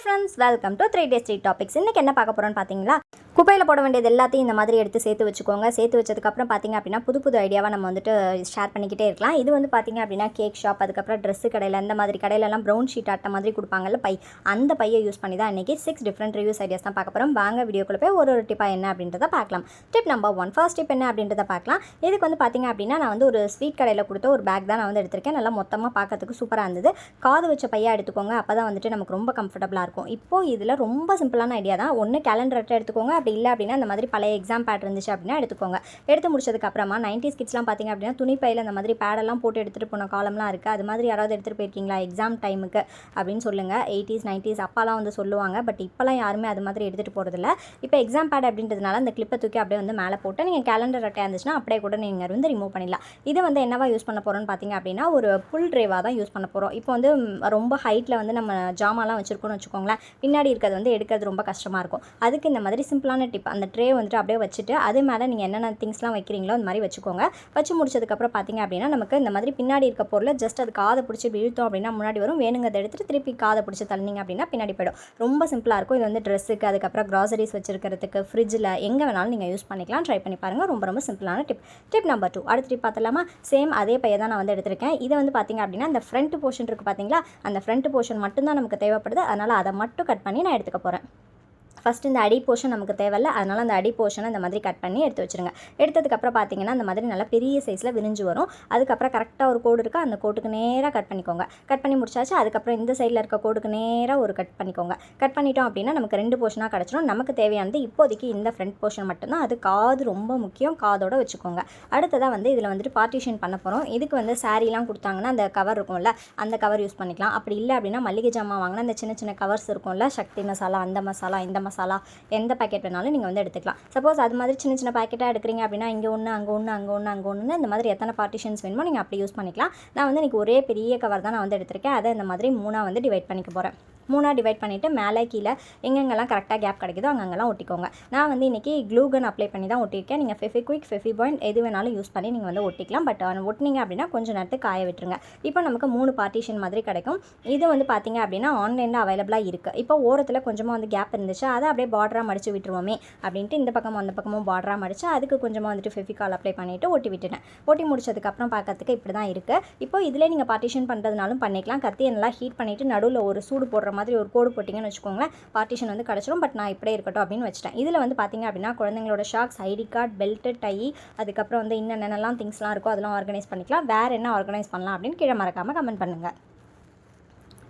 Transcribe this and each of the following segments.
Hi friends welcome to three days three topics இன்றைக்கி என்ன பார்க்க போகிறோன்னு பார்த்தீங்களா? குப்பையில் போட வேண்டியது எல்லாத்தையும் இந்த மாதிரி எடுத்து சேர்த்து வச்சுக்கோங்க. சேர்த்து வச்சதுக்கப்புறம் பார்த்தீங்க அப்படின்னா புது புது ஐடியாவாக நம்ம வந்துட்டு ஷேர் பண்ணிக்கிட்டே இருக்கலாம். இது வந்து பார்த்தீங்க அப்படின்னா கேக் ஷாப் அதுக்கப்புறம் ட்ரெஸ்ஸு கடையில் இந்த மாதிரி கடையிலலாம் ப்ரௌன் ஷீட் அட்டை மாதிரி கொடுப்பாங்கல்ல பை. அந்த பையை யூஸ் பண்ணி தான் இன்றைக்கி சிக்ஸ் டிஃப்ரெண்ட் ரிவ்யூஸ் ஐடியாஸ் தான் பார்க்க போகிறோம் வாங்க வீடியோக்குள்ள போய் ஒரு ஒரு டிப்பாக என்ன அப்படின்றத பார்க்கலாம். Tip number one first tip என்ன அப்படின்றத பார்க்கலாம். இதுக்கு வந்து பார்த்தீங்க அப்படின்னா நான் வந்து ஒரு ஸ்வீட் கடையில் கொடுத்த ஒரு பேக் தான் நான் வந்து எடுத்திருக்கேன். நல்லா மொத்தமாக பார்க்கறதுக்கு சூப்பராக இருந்தது. காது வச்ச பையாக எடுத்துக்கோங்க. அப்போ தான் வந்துட்டு நமக்கு ரொம்ப கம்ஃபர்டபுளாக இருக்கும். இப்போது இதில் ரொம்ப சிம்பிளான ஐடியா தான். ஒன்று கேலண்டர் எடுத்துக்கோங்க. அப்படி இல்லை அப்படின்னா அந்த மாதிரி பழைய எக்ஸாம் பேட் இருந்துச்சு அப்படின்னா எடுத்துக்கோங்க. எடுத்து முடிச்சதுக்கப்புறமா நைன்டிஸ் கிட்ஸ்லாம் பார்த்தீங்க அப்படின்னா துணி பையில் அந்த மாதிரி பேடெல்லாம் போட்டு எடுத்துகிட்டு போன காலம்லாம் இருக்குது அது மாதிரி யாராவது எடுத்துகிட்டு போயிருக்கீங்களா? எக்ஸாம் டைமுக்கு அப்படின்னு சொல்லுங்கள் எயிட்டிஸ் நைன்டிஸ் அப்பாலாம் வந்து சொல்லுவாங்க. பட் இப்போலாம் யாருமே அது மாதிரி எடுத்துகிட்டு போகிறதில்ல இப்போ எக்ஸாம் பேட் அப்படின்றதுனால அந்த கிளிப்பை தூக்கி அப்படியே வந்து மேலே போட்டு நீங்கள் கேலண்டர் அட்டையாக இருந்துச்சுன்னா அப்படியே கூட நீங்கள் வந்து ரிமூவ் பண்ணிடலாம். இது வந்து என்னவா யூஸ் பண்ண போகிறோம்னு பார்த்தீங்க அப்படின்னா ஒரு புல் ட்ரேவாக தான் யூஸ் பண்ண போகிறோம் இப்போ வந்து ரொம்ப ஹைட்டில் வந்து நம்ம ஜாமாலாம் வச்சுருக்கோம்னு வச்சுக்கோங்களேன். பின்னாடி இருக்கிறது வந்து எடுக்கிறது ரொம்ப கஷ்டமாக இருக்கும். அதுக்கு இந்த மாதிரி சிம்பிளான டிப் அந்த ட்ரே வந்துட்டு அப்படியே வச்சுட்டு அது மேலே நீங்கள் என்னென்ன திங்ஸ்லாம் வைக்கிறீங்களோ அந்த மாதிரி வச்சுக்கோங்க. வச்சு முடிச்சதுக்கப்புறம் பார்த்தீங்க அப்படின்னா நமக்கு இந்த மாதிரி பின்னாடி இருக்க பொருளை ஜஸ்ட் அது காதை பிடிச்சி இப்படி இழுத்தோம் அப்படின்னா முன்னாடி வரும். வேணுங்கிறத எடுத்துட்டு திருப்பி காதை பிடிச்சி தள்ளினீங்க அப்படின்னா பின்னாடி போயிடும். ரொம்ப சிம்பிளாக இருக்கும். இது வந்து ட்ரெஸ்ஸுக்கு அதுக்கப்புறம் க்ராசரிஸ் வச்சுருக்கிறதுக்கு ஃப்ரிட்ஜில் எங்கே வேணாலும் நீங்கள் யூஸ் பண்ணிக்கலாம். ட்ரை பண்ணி பாருங்கள் ரொம்ப ரொம்ப சிம்பிளான டிப் டிப் நம்பர் டூ அடுத்த டிப் பார்த்தலாமா சேம் அதே பையை தான் நான் வந்து எடுத்திருக்கேன். இதை வந்து பார்த்தீங்க அப்படின்னா அந்த ஃப்ரண்ட் போர்ஷன் இருக்குது பார்த்தீங்களா அந்த ஃப்ரண்ட் போர்ஷன் மட்டும்தான் நமக்கு தேவைப்படுது. அதனால் அதை மட்டும் கட் பண்ணி நான் எடுத்துக்க போகிறேன் ஃபஸ்ட் இந்த அடி போர்ஷன் நமக்கு தேவையில்ல. அதனால் அந்த அடி போர்ஷனை இந்த மாதிரி கட் பண்ணி எடுத்து வச்சுருங்க. எடுத்ததுக்கப்புறம் பார்த்தீங்கன்னா அந்த மாதிரி நல்லா பெரிய சைஸில் விரிஞ்சு வரும். அதுக்கப்புறம் கரெக்டாக ஒரு கோடு இருக்கா. அந்த கோட்டுக்கு நேராக கட் பண்ணிக்கோங்க. கட் பண்ணி முடிச்சாச்சு. அதுக்கப்புறம் இந்த சைடில் இருக்க கோடுக்கு நேராக ஒரு கட் பண்ணிக்கோங்க. கட் பண்ணிட்டோம் அப்படின்னா நமக்கு ரெண்டு போர்ஷனாக கிடச்சிரும். நமக்கு தேவையானது இப்போதைக்கு இந்த ஃப்ரண்ட் போர்ஷன் மட்டும்தான். அது காது ரொம்ப முக்கியம். காதோட வச்சுக்கோங்க. அடுத்ததாக வந்து இதில் வந்துட்டு பார்ட்டிஷன் பண்ண போகிறோம் இதுக்கு வந்து சாரீலாம் கொடுத்தாங்கன்னா அந்த கவர் இருக்கும்ல அந்த கவர் யூஸ் பண்ணிக்கலாம். அப்படி இல்லை அப்படின்னா மல்லிகை ஜாமான் வாங்கினா அந்த சின்ன சின்ன கவர்ஸ் இருக்கும்ல சக்தி மசாலா அந்த மசாலா இந்த மசாலா மசாலா எந்த பேக்கெட் வேணாலும் நீங்கள் வந்து எடுத்துக்கலாம். சப்போஸ் அது மாதிரி சின்ன சின்ன பேக்கெட்டாக எடுக்கிறீங்க அப்படின்னா இங்கே ஒன்று அங்கே ஒன்று அங்கே ஒன்று அங்கே ஒன்று இந்த மாதிரி எத்தனை பார்ட்டிஷன்ஸ் வேணுமோ நீங்கள் அப்படி யூஸ் பண்ணிக்கலாம். நான் வந்து இன்றைக்கி ஒரே பெரிய கவர் தான் நான் வந்து எடுத்திருக்கேன். அதை இந்த மாதிரி மூணாக வந்து டிவைட் பண்ணிக்க போகிறேன் மூணாக டிவைட் பண்ணிவிட்டு மேலே கீழே எங்கெங்கெல்லாம் கரெக்டாக கேப் கிடைக்குதோ அங்கங்கெல்லாம் ஒட்டிக்கோங்க. நான் வந்து இன்றைக்கி க்ளூகன் அப்ளை பண்ணி தான் ஒட்டியிருக்கேன். நீங்கள் ஃபெஃபிக்விக் ஃபெஃபி பாயிண்ட் எது வேணாலும் யூஸ் பண்ணி நீங்கள் வந்து ஒட்டிக்கலாம். பட் ஒட்டினீங்க அப்படின்னா கொஞ்சம் நேரத்துக்கு காய விட்டுருங்க. இப்போ நமக்கு மூணு பார்ட்டிஷன் மாதிரி கிடைக்கும். இது வந்து பார்த்திங்க அப்படின்னா ஆன்லைனில் அவைலபிளாக இருக்குது இப்போ ஓரத்தில் கொஞ்சமாக வந்து கேப் இருந்துச்சு. அதை அப்படியே பார்டராக மடித்து விட்டுருவோமே அப்படின்ட்டு இந்த பக்கமும் அந்த பக்கமும் பார்டராக மடித்து அதுக்கு கொஞ்சமாக வந்துட்டு ஃபெஃபிகால் அப்ளை பண்ணிவிட்டு ஒட்டி விட்டுட்டேன். ஒட்டி முடிச்சதுக்கப்புறம் பார்க்கறதுக்கு இப்படி தான் இருக்குது இப்போ இதில் நீங்கள் பார்ட்டிஷன் பண்ணுறதுனாலும் பண்ணிக்கலாம். கத்தி நல்லா ஹீட் பண்ணிவிட்டு நடுவில் ஒரு சூடு போடுற மாதிரி மாதிரி ஒரு கோடு போட்டிங்கன்னு வச்சுக்கோங்களேன். பார்ட்டிஷன் வந்து கிடச்சிரும். பட் நான் இப்படியே இருக்கட்டும் அப்படின்னு வச்சுட்டேன். இதில் வந்து பார்த்திங்க அப்படின்னா குழந்தைங்களோட socks ID card belt tie அதுக்கப்புறம் வந்து இன்னென்னலாம் என்னென்னலாம் திங்ஸ்லாம் இருக்கோ அதெல்லாம் ஆர்கனைஸ் பண்ணிக்கலாம். வேறு என்ன ஆர்கனைஸ் பண்ணலாம் அப்படின்னு கீழே மறக்காமல் கமெண்ட் பண்ணுங்கள்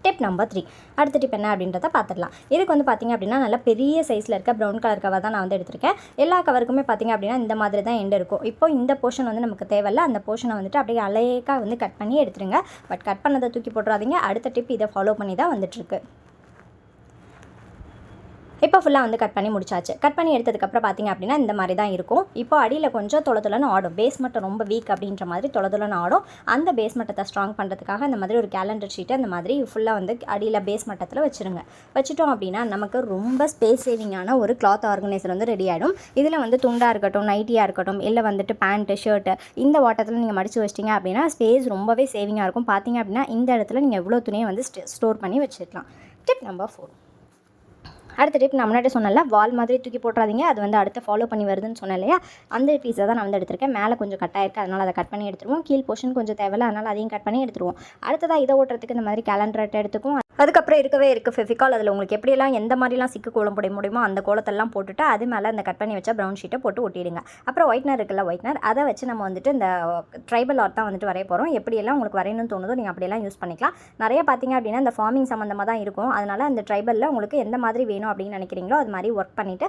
டிப் நம்பர் த்ரீ அடுத்த டிப் என்ன அப்படின்றத பார்த்துடலாம். இதுக்கு வந்து பார்த்திங்க அப்படின்னா நல்லா பெரிய சைஸில் இருக்க ப்ரௌன் கலர் கவர் தான் நான் வந்து எடுத்திருக்கேன். எல்லா கவருக்குமே பார்த்திங்க அப்படின்னா இந்த மாதிரி தான் எண்டு இருக்கும். இப்போ இந்த போர்ஷன் வந்து நமக்கு தேவையில்ல. அந்த போர்ஷனை வந்துட்டு அப்படியே அலையக்காக வந்து கட் பண்ணி எடுத்துருங்க. பட் கட் பண்ணதை தூக்கி போட்டுறாதீங்க. அடுத்த டிப் இதை ஃபாலோ பண்ணி தான் வந்துட்டுருக்கு. இப்போ ஃபுல்லாக வந்து கட் பண்ணி முடிச்சாச்சு. கட் பண்ணி எடுத்ததுக்கப்புறம் பார்த்தீங்க அப்படின்னா இந்த மாதிரி தான் இருக்கும். இப்போ அடியில் கொஞ்சம் தொலைதுலன்னு ஆடும். பேஸ் மட்டம் ரொம்ப வீக் அப்படின்ற மாதிரி தொலைதுலன்னு ஆடும். அந்த பேஸ் மட்டத்தை ஸ்ட்ராங் பண்ணுறதுக்காக இந்த மாதிரி ஒரு கேலண்டர் ஷீட்டை அந்த மாதிரி ஃபுல்லாக வந்து அடியில் பேஸ் மட்டத்தில் வச்சுருங்க. வச்சுட்டோம் அப்படின்னா நமக்கு ரொம்ப ஸ்பேஸ் சேவிங்கான ஒரு கிளாத் ஆர்கனைசர் வந்து ரெடி ஆகிடும் இதில் வந்து துண்டாக இருக்கட்டும் நைட்டியாக இருக்கட்டும் இல்லை வந்துட்டு பேண்ட்டு ஷர்ட்டு இந்த வாட்டத்தில் நீங்கள் மடித்து வச்சிட்டிங்க அப்படின்னா ஸ்பேஸ் ரொம்பவே சேவிங்காக இருக்கும். பார்த்தீங்க அப்படின்னா இந்த இடத்துல நீங்கள் எவ்வளோ துணியை வந்து ஸ்டோர் பண்ணி வச்சுக்கலாம் டிப் நம்பர் ஃபோர் அடுத்த டிப் நான் முன்னாடி சொன்னல வால் மாதிரி தூக்கி போட்டுறாதீங்க அது வந்து அடுத்து ஃபாலோ பண்ணி வருதுன்னு சொன்னேன் இல்லையா? அந்த பீஸை தான் நான் வந்து எடுத்திருக்கேன். மேலே கொஞ்சம் கட்டாயிருக்கு அதனால் அதை கட் பண்ணி எடுத்துருவோம். கீழ் போர்ஷன் கொஞ்சம் தேவையில்ல அதனால் அதையும் கட் பண்ணி எடுத்துருவோம். அடுத்ததாக இதை ஓட்டுறதுக்கு இந்த மாதிரி கேலண்டர் எடுத்துக்கும் அதுக்கப்புறம் இருக்கவே இருக்குது ஃபெஃபிகால் அதில் உங்களுக்கு எப்படியெல்லாம் எந்த மாதிரிலாம் சிக்கு கோலம் போட முடியுமோ அந்த கோலத்தெல்லாம் போட்டுட்டு அது மேலே அந்த கட் பண்ணி வச்சா ப்ரௌன் ஷீட்டை போட்டு ஒட்டிடுங்க. அப்புறம் ஒயிட்னர் இருக்குல்ல ஒயிட்னர் அதை வச்சு நம்ம வந்துட்டு இந்த ட்ரைபல் ஆர்ட் தான் வந்துட்டு வரைய போகிறோம் எப்படியெல்லாம் உங்களுக்கு வரையணும்னு தோணுதோ நீங்கள் அப்படியெல்லாம் யூஸ் பண்ணிக்கலாம். நிறைய பார்த்தீங்க அப்படின்னா இந்த ஃபார்மிங் சம்மந்தமாக தான் இருக்கும். அதனால் அந்த ட்ரைபலில் உங்களுக்கு எந்த மாதிரி வேணும் அப்படின்னு நினைக்கிறீங்களோ அது மாதிரி ஒர்க் பண்ணிவிட்டு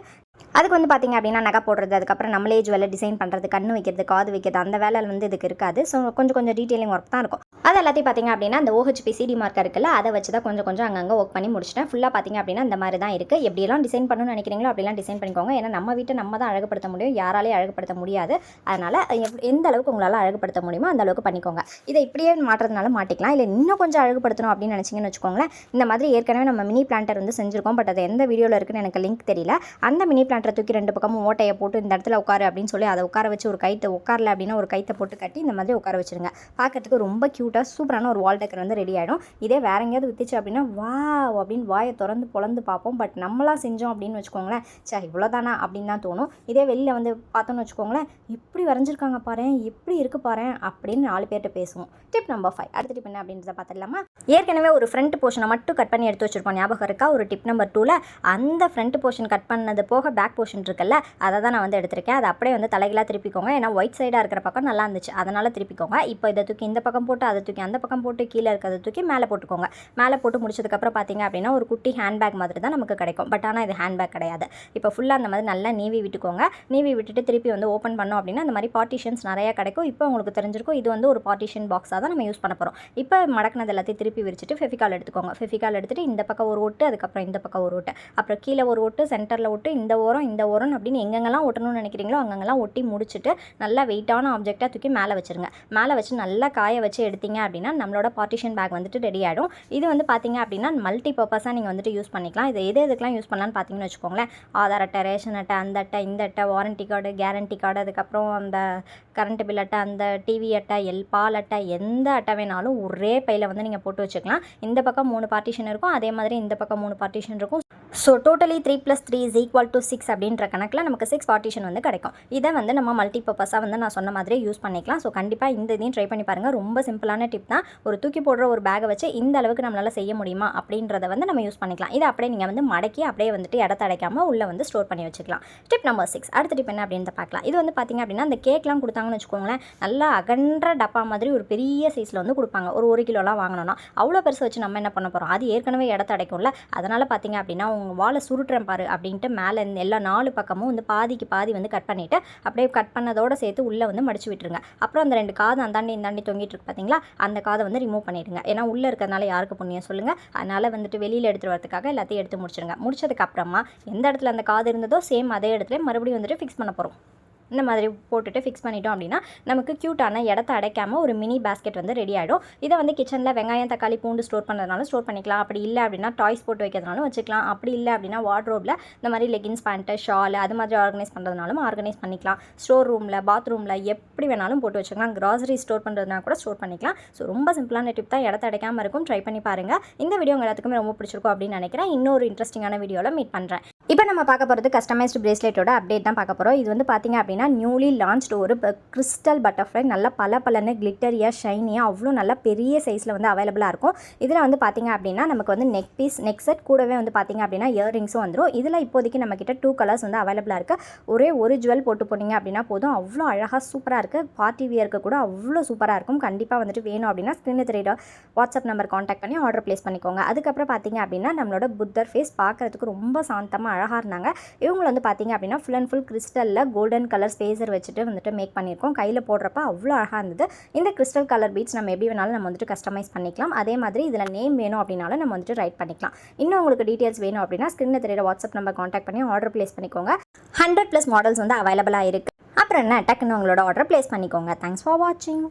அதுக்கு வந்து பார்த்தீங்க அப்படின்னா நகை போடுறது அதுக்கப்புறம் நம்மளே ஜுவல்லை டிசைன் பண்ணுறது கண்ணு வைக்கிறது காது வைக்கிறது அந்த வேலை வந்து இதுக்கு இருக்காது. ஸோ கொஞ்சம் கொஞ்சம் டீட்டெயிலிங் ஒர்க் தான் இருக்கும். அது எல்லாத்தையும் பார்த்தீங்க அப்படின்னா அந்த ஓஹெச்பி சிடி மார்க் இருக்குல்ல அதை வச்சு தான் கொஞ்சம் கொஞ்சம் அங்கங்கே ஒர்க் பண்ணி முடிச்சிட்டேன். ஃபுல்லாக பார்த்தீங்க அப்படின்னா இந்த மாதிரி தான் இருக்குது எப்படியெல்லாம் டிசைன் பண்ணணும்னு நினைக்கிறீங்களோ அப்படிலாம் டிசைன் பண்ணிக்கோங்க. ஏன்னா நம்ம வீட்டை நம்ம தான் அழகுபடுத்த முடியும். யாராலையும் அழகுபடுத்த முடியாது. அதனால் எப்- எந்த அளவுக்கு உங்களால் அழகுபடுத்த முடியுமோ அந்த அளவுக்கு பண்ணிக்கோங்க. இதை இப்படியே மாட்டுறதுனால மாட்டிக்கலாம். இல்லை இன்னும் கொஞ்சம் அழகுபடுத்தணும் அப்படின்னு நினச்சிங்கன்னு வச்சுக்கோங்களேன் இந்த மாதிரி ஏற்கனவே நம்ம மினி பிளான்டர் வந்து செஞ்சுருக்கோம். பட் அது எந்த வீடியோவில் இருக்குன்னு எனக்கு லிங்க் தெரியல. அந்த மினி பிளான்டர் மேட்ரை தூக்கி ரெண்டு பக்கமும் ஓட்டையை போட்டு இந்த இடத்துல உட்காரு அப்படின்னு சொல்லி அதை உட்கார வச்சு ஒரு கைத்தை உட்காரல அப்படின்னா ஒரு கைத்தை போட்டு கட்டி இந்த மாதிரி உட்கார வச்சிருங்க. பார்க்கறதுக்கு ரொம்ப க்யூட்டாக சூப்பரான ஒரு வால் டெக்கர் வந்து ரெடி ஆகிடும் இதே வேற எங்கேயாவது வித்துச்சு அப்படின்னா வா அப்படின்னு வாயை திறந்து பொழந்து பார்ப்போம். பட் நம்மளா செஞ்சோம் அப்படின்னு வச்சுக்கோங்களேன் சே இவ்வளோதானா அப்படின்னு தான் தோணும். இதே வெளியில் வந்து பார்த்தோன்னு வச்சுக்கோங்களேன் இப்படி வரைஞ்சிருக்காங்க பாரு எப்படி இருக்கு பாரு அப்படின்னு நாலு பேர்கிட்ட பேசுவோம். டிப் நம்பர் ஃபைவ் அடுத்த டிப் என்ன அப்படின்றத பார்த்துடலாமா? ஏற்கனவே ஒரு ஃப்ரண்ட் போர்ஷனை மட்டும் கட் பண்ணி எடுத்து வச்சிருப்போம் ஞாபகம் இருக்கா? ஒரு டிப் நம்பர் டூவில் அந்த ஃப்ரண்ட் போர்ஷன் கட் பண்ணது போக பேக் போர்ஷன் இருக்குல்ல அதை தான் நான் வந்து எடுத்திருக்கேன். அதை அப்படியே வந்து தலைகளாக திருப்பிக்கோங்க. ஏன்னா ஒயிட் சைடாக இருக்கிற பக்கம் நல்லா இருந்துச்சு. அதனால் திருப்பிக்கோங்க. இப்போ இதை தூக்கி இந்த பக்கம் போட்டு அதை தூக்கி அந்த பக்கம் போட்டு கீழே இருக்கிறத தூக்கி மேலே போட்டுக்கோங்க. மேலே போட்டு முடிச்சதுக்கப்புறம் பார்த்தீங்க அப்படின்னா ஒரு குட்டி ஹேண்ட்பேக் மாதிரி தான் நமக்கு கிடைக்கும். பட் ஆனால் இது ஹேண்ட்பேக் கிடையாது. இப்போ ஃபுல்லாக அந்த மாதிரி நல்லா நீவி விட்டுக்கோங்க. நீவி விட்டுட்டு திருப்பி வந்து ஓப்பன் பண்ணோம் அப்படின்னா அந்த மாதிரி பார்ட்டிஷன்ஸ் நிறையா கிடைக்கும். இப்போ உங்களுக்கு தெரிஞ்சிருக்கும் இது வந்து ஒரு பார்ட்டிஷன் பாக்ஸாக தான் நம்ம யூஸ் பண்ண போகிறோம் இப்போ மடக்கினது எல்லாத்தையும் திருப்பி விரிச்சிட்டு ஃபெஃபிகால் எடுத்துக்கோங்க. ஃபெஃபிகால் எடுத்துட்டு இந்த பக்கம் ஒரு ஓட்டு அதுக்கப்புறம் இந்த பக்கம் ஒரு ஓட்டு அப்புறம் கீழே ஒரு ஓட்டு சென்டரில் ஓட்டு இந்த ஓரம் இந்த உரம் அப்படின்னு எங்கெங்கெல்லாம் ஒட்டணும்னு நினைக்கிறீங்களோ அங்கங்கெல்லாம் ஒட்டி முடிச்சுட்டு நல்லா வெயிட்டான ஆப்ஜெக்டாக தூக்கி மேலே வச்சிருங்க. மேலே வச்சு நல்லா காய வச்சு எடுத்தீங்க அப்படின்னா நம்மளோட பார்ட்டிஷன் பேக் வந்துட்டு ரெடி ஆகிடும் இது வந்து பார்த்தீங்க அப்படின்னா மல்டி பர்பஸாக நீங்கள் வந்துட்டு யூஸ் பண்ணிக்கலாம். இது எது எதுக்கெலாம் யூஸ் பண்ணலாம்னு பார்த்தீங்கன்னு வச்சுக்கோங்களேன். ஆதார் அட்டை ரேஷன் அட்டை அந்த அட்டை இந்த அட்டை வாரண்டி கார்டு கேரண்டி கார்டு அதுக்கப்புறம் அந்த கரண்ட் பில் அட்டை அந்த டிவி அட்டை எல் பால் அட்டை எந்த அட்டை வேணாலும் ஒரே பையில் வந்து நீங்கள் போட்டு வச்சுக்கலாம். இந்த பக்கம் மூணு பார்ட்டிஷன் இருக்கும். அதே மாதிரி இந்த பக்கம் மூணு பார்ட்டிஷன் இருக்கும். So totally three plus three is equal to six அப்படின்ற கணக்கில் நமக்கு சிக்ஸ் பார்ட்டிஷன் வந்து கிடைக்கும். இதை வந்து நம்ம மல்டி பர்பஸாக வந்து நான் சொன்ன மாதிரி யூஸ் பண்ணிக்கலாம். ஸோ கண்டிப்பாக இந்த இதையும் ட்ரை பண்ணி பாருங்கள் ரொம்ப சிம்பிளான டிப் தான். ஒரு தூக்கி போடுற ஒரு பேகை வச்சு இந்த அளவுக்கு நம்மளால் செய்ய முடியுமா அப்படின்றத வந்து நம்ம யூஸ் பண்ணிக்கலாம். இதை அப்படியே நீங்கள் வந்து மடக்கி அப்படியே வந்துட்டு இடத்த அடைக்காமல் உள்ளே வந்து ஸ்டோர் பண்ணி வச்சுக்கலாம். டிப் நம்பர் சிக்ஸ் அடுத்த டிப் என்ன அப்படின்னு பார்க்கலாம். இது வந்து பார்த்திங்க அப்படின்னா அந்த கேக்லாம் கொடுத்தாங்கன்னு வச்சுக்கோங்களேன் நல்லா அகன்ற டப்பா மாதிரி ஒரு பெரிய சைஸில் வந்து கொடுப்பாங்க. ஒரு ஒரு கிலோலாம் வாங்கினோன்னா அவ்வளோ பெருசு வச்சு நம்ம என்ன பண்ண போகிறோம் அது ஏற்கனவே இடத்த அடைக்கும்ல. அதனால் பார்த்தீங்க அப்படின்னா உங்கள் வாழை சுருட்டுறேன் பாரு அப்படின்ட்டு மேலே எல்லா நாலு பக்கமும் வந்து பாதிக்கு பாதி வந்து கட் பண்ணிவிட்டு அப்படியே கட் பண்ணதோடு சேர்த்து உள்ளே வந்து மடிச்சு விட்டுருங்க. அப்புறம் அந்த ரெண்டு காது அந்தாண்டி இந்தாண்டி தொங்கிட்டு இருக்கு பார்த்தீங்களா அந்த காதை வந்து ரிமூவ் பண்ணிவிடுங்க ஏன்னா உள்ளே இருக்கிறதுனால யாருக்கு புண்ணியம் சொல்லுங்கள் அதனால் வந்துட்டு வெளியில் எடுத்துகிட்டு வரதுக்காக எல்லாத்தையும் எடுத்து முடிச்சிருங்க. முடிச்சதுக்கப்புறமா எந்த இடத்துல அந்த காது இருந்ததோ சேம் அதே இடத்துல மறுபடியும் வந்துட்டு ஃபிக்ஸ் பண்ண போகிறோம் இந்த மாதிரி போட்டுட்டு ஃபிக்ஸ் பண்ணிட்டோம் அப்படின்னா நமக்கு க்யூட்டான இடத்த அடைக்காமல் ஒரு மினி பேஸ்கெட் வந்து ரெடி ஆகிடும் இதை வந்து கிச்சனில் வெங்காயம் தக்காளி பூண்டு ஸ்டோர் பண்ணுறதுனால ஸ்டோர் பண்ணிக்கலாம். அப்படி இல்லை அப்படின்னா டாய்ஸ் போட்டு வைக்கிறதுனாலும் வச்சுக்கலாம். அப்படி இல்லை அப்படின்னா வார்ட்ரோப்பில் இந்த மாதிரி லெகின்ஸ் பேண்ட்டு ஷால் அது மாதிரி ஆர்கனைஸ் பண்ணுறதுனாலும் ஆர்கனைஸ் பண்ணிக்கலாம். ஸ்டோர் ரூமில் பாத்ரூமில் எப்படி வேணாலும் போட்டு வச்சுக்கலாம். கிராசரி ஸ்டோர் பண்ணுறதுனா கூட ஸ்டோர் பண்ணிக்கலாம். ஸோ ரொம்ப சிம்பிளான டிப் தான் இடத்த அடைக்காமல் இருக்கும். ட்ரை பண்ணி பாருங்கள் இந்த வீடியோ உங்கள் எல்லாத்துக்குமே ரொம்ப பிடிச்சிருக்கும் அப்படின்னு நினைக்கிறேன். இன்னொரு இன்ட்ரெஸ்டிங்கான வீடியோவில் மீட் பண்ணுறேன் இப்போ நம்ம பார்க்க போகிறது கஸ்டமைஸ்டு பிரேஸ்லெட்டோட அப்டேட் தான் பார்க்க போகிறோம். இது வந்து பார்த்தீங்க அப்படின்னா நியூலி லான்ச்டு ஒரு கிறிஸ்டல் பட்டர்ஃப்ளை நல்லா பல பலன்னு கிளிட்டரியாக ஷைனியாக அவ்வளோ நல்லா பெரிய சைஸில் வந்து அவைலபிளாக இருக்கும். இதில் வந்து பார்த்திங்க அப்படின்னா நமக்கு வந்து நெக் பீஸ் நெக் செட் கூடவே வந்து பார்த்திங்க அப்படின்னா இயர்ரிங்ஸும் வந்துடும் இதில் இப்போதைக்கு நம்மக்கிட்ட டூ கலர்ஸ் வந்து அவைலபிளாக இருக்குது ஒரே ஒரு ஜுவல் போட்டு போனீங்க அப்படின்னா போதும். அவ்வளோ அழகாக சூப்பராக இருக்குது பார்ட்டி வியருக்கு கூட அவ்வளோ சூப்பராக இருக்கும். கண்டிப்பாக வந்துட்டு வேணும் அப்படின்னா ஸ்க்ரீனில் தெரியுற வாட்ஸ்அப் நம்பர் காண்டாக்ட் பண்ணி ஆர்டர் ப்ளேஸ் பண்ணிக்கோங்க. அதுக்கப்புறம் பார்த்தீங்க அப்படின்னா நம்மளோட புத்தர் ஃபேஸ் பார்க்குறதுக்கு ரொம்ப சாந்தமாக அழகாக இருந்தாங்க. இவங்க வந்து பார்த்தீங்க அப்படின்னா ஃபுல் அண்ட் ஃபுல் கிறிஸ்டலில் கோல்டன் கலர் ஸ்பேசர் வச்சுட்டு வந்துட்டு மேக் பண்ணியிருக்கோம். கையில் போடுறப்ப அவ்வளோ அழகாக இருந்தது. இந்த கிறிஸ்டல் கலர் பீட்ஸ் நம்ம எப்படி வேணாலும் நம்ம வந்துட்டு கஸ்டமைஸ் பண்ணிக்கலாம். அதே மாதிரி இதில் நேம் வேணும் அப்படின்னாலும் நம்ம வந்துட்டு ரைட் பண்ணிக்கலாம். இன்னும் உங்களுக்கு டீட்டெயில்ஸ் வேணும் அப்படின்னா ஸ்க்ரீனில் தெரியுற வாட்ஸ்அப் நம்பர் காண்டாக்ட் பண்ணி ஆர்டர் ப்ளேஸ் பண்ணிக்கோங்க. ஹண்ட்ரட் ப்ளஸ் மாடல்ஸ் வந்து அவைலபிளாக இருக்குது அப்புறம் என்ன? டக்குன்னு உங்களோட ஆர்டர் ப்ளேஸ் பண்ணிக்கோங்க. தேங்க்ஸ் ஃபார் வாட்சிங்